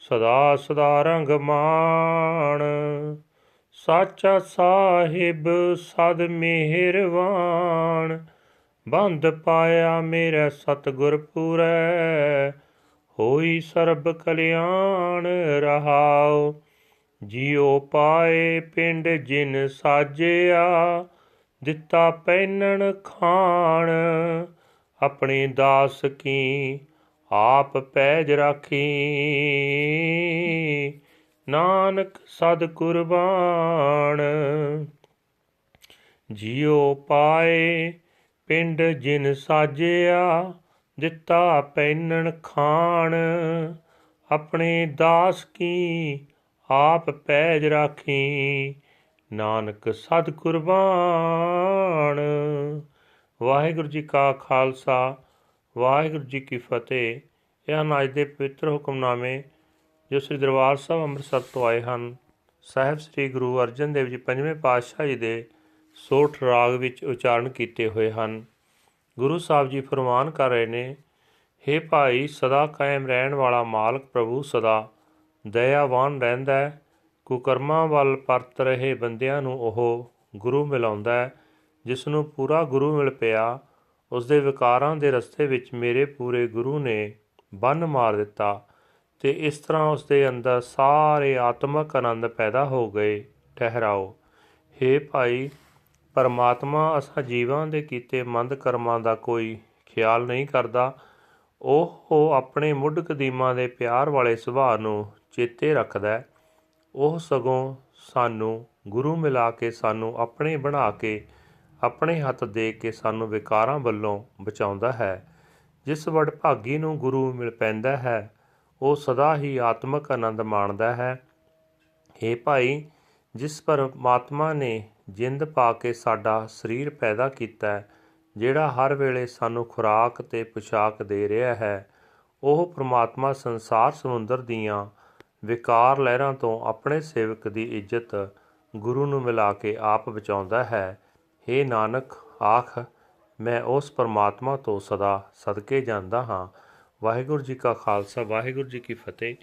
ਸਦਾ ਸਦਾ ਰੰਗ ਮਾਣ। ਸਾਚਾ ਸਾਹਿਬ ਸਦ ਮਿਹਰਵਾਨ। ਬੰਦ ਪਾਇਆ ਮੇਰਾ ਸਤਿਗੁਰ ਪੂਰੈ। ਹੋਈ ਸਰਬ ਕਲਿਆਣ ਰਹਾਉ। ਜਿਉ ਪਾਏ ਪਿੰਡ ਜਿਨ ਸਾਜਿਆ। ਦਿੱਤਾ ਪੈਨਣ ਖਾਣ। ਆਪਣੇ ਦਾਸ ਕੀ ਆਪ ਪੈਜ ਰਾਖੀ। ਨਾਨਕ ਸਦ ਕੁਰਬਾਨ। ਜਿਉ ਪਾਏ ਪਿੰਡ ਜਿਨ ਸਾਜਿਆ, ਦਿੱਤਾ ਪੈਨਣ ਖਾਣ। ਆਪਣੇ ਦਾਸ ਕੀ ਆਪ ਪੈਜ ਰਾਖੀ। ਨਾਨਕ ਸਦ ਕੁਰਬਾਨ। ਵਾਹਿਗੁਰੂ ਜੀ ਕਾ ਖਾਲਸਾ। ਵਾਹਿਗੁਰੂ ਜੀ ਕੀ ਫਤਿਹ। ਇਹ ਹਨ ਅੱਜ ਦੇ ਪਵਿੱਤਰ ਹੁਕਮਨਾਮੇ ਜੋ ਸ੍ਰੀ ਦਰਬਾਰ ਸਾਹਿਬ ਅੰਮ੍ਰਿਤਸਰ ਤੋਂ ਆਏ ਹਨ। ਸਾਹਿਬ ਸ੍ਰੀ ਗੁਰੂ ਅਰਜਨ ਦੇਵ ਜੀ ਪੰਜਵੇਂ ਪਾਤਸ਼ਾਹ ਜੀ ਦੇ ਸੋਠ ਰਾਗ ਵਿੱਚ ਉਚਾਰਨ ਕੀਤੇ ਹੋਏ ਹਨ। ਗੁਰੂ ਸਾਹਿਬ ਜੀ ਫਰਮਾਨ ਕਰ ਰਹੇ ਨੇ हे ਭਾਈ, ਸਦਾ ਕਾਇਮ ਰਹਿਣ ਵਾਲਾ ਮਾਲਕ ਪ੍ਰਭੂ ਸਦਾ। ਦਇਆਵਾਨ ਰਹਿੰਦਾ ਹੈ, ਕੁਕਰਮਾਂ ਵੱਲ ਪਰਤ ਰਹੇ ਬੰਦਿਆਂ ਨੂੰ ਉਹ ਗੁਰੂ ਮਿਲਾਉਂਦਾ ਹੈ, ਜਿਸ ਨੂੰ ਪੂਰਾ ਗੁਰੂ ਮਿਲ ਪਿਆ। ਉਸ ਦੇ ਵਿਕਾਰਾਂ ਦੇ ਰਸਤੇ ਵਿੱਚ ਮੇਰੇ ਪੂਰੇ ਗੁਰੂ ਨੇ ਬੰਨ ਮਾਰ ਦਿੱਤਾ ਤੇ ਇਸ ਤਰ੍ਹਾਂ ਉਸ ਦੇ ਅੰਦਰ ਸਾਰੇ ਆਤਮਿਕ ਆਨੰਦ ਪੈਦਾ ਹੋ ਗਏ। ਠਹਿਰਾਓ। हे ਭਾਈ, ਪਰਮਾਤਮਾ ਅਸਾਂ ਜੀਵਾਂ ਦੇ ਕੀਤੇ ਮੰਦ ਕਰਮਾਂ ਦਾ ਕੋਈ ਖਿਆਲ ਨਹੀਂ ਕਰਦਾ। ਉਹ ਉਹ ਆਪਣੇ ਮੁੱਢ ਕਦੀਮਾਂ ਦੇ ਪਿਆਰ ਵਾਲੇ ਸੁਭਾਅ ਨੂੰ ਚੇਤੇ ਰੱਖਦਾ ਉਹ ਸਗੋਂ ਸਾਨੂੰ ਗੁਰੂ ਮਿਲਾ ਕੇ ਸਾਨੂੰ ਆਪਣੇ ਬਣਾ ਕੇ ਆਪਣੇ ਹੱਥ ਦੇ ਕੇ ਸਾਨੂੰ ਵਿਕਾਰਾਂ ਵੱਲੋਂ ਬਚਾਉਂਦਾ ਹੈ। ਜਿਸ ਵਡਭਾਗੀ ਨੂੰ ਗੁਰੂ ਮਿਲ ਪੈਂਦਾ ਹੈ, ਉਹ ਸਦਾ ਹੀ ਆਤਮਿਕ ਆਨੰਦ ਮਾਣਦਾ ਹੈ। हे ਭਾਈ, ਜਿਸ ਪਰਮਾਤਮਾ ਨੇ ਜਿੰਦ ਪਾ ਕੇ ਸਾਡਾ ਸਰੀਰ ਪੈਦਾ ਕੀਤਾ ਹੈ, ਜਿਹੜਾ ਹਰ ਵੇਲੇ ਸਾਨੂੰ ਖੁਰਾਕ ਤੇ ਪੁਸ਼ਾਕ ਦੇ ਰਿਹਾ ਹੈ, ਉਹ ਪ੍ਰਮਾਤਮਾ ਸੰਸਾਰ ਸਮੁੰਦਰ ਦੀਆਂ ਵਿਕਾਰ ਲਹਿਰਾਂ ਤੋਂ ਆਪਣੇ ਸੇਵਕ ਦੀ ਇੱਜ਼ਤ ਗੁਰੂ ਨੂੰ ਮਿਲਾ ਕੇ ਆਪ ਬਚਾਉਂਦਾ ਹੈ। हे ਨਾਨਕ, ਆਖ, ਮੈਂ ਉਸ ਪਰਮਾਤਮਾ ਤੋਂ ਸਦਾ ਸਦਕੇ ਜਾਂਦਾ ਹਾਂ। ਵਾਹਿਗੁਰੂ ਜੀ ਕਾ ਖਾਲਸਾ, ਵਾਹਿਗੁਰੂ ਜੀ ਕੀ ਫਤਿਹ।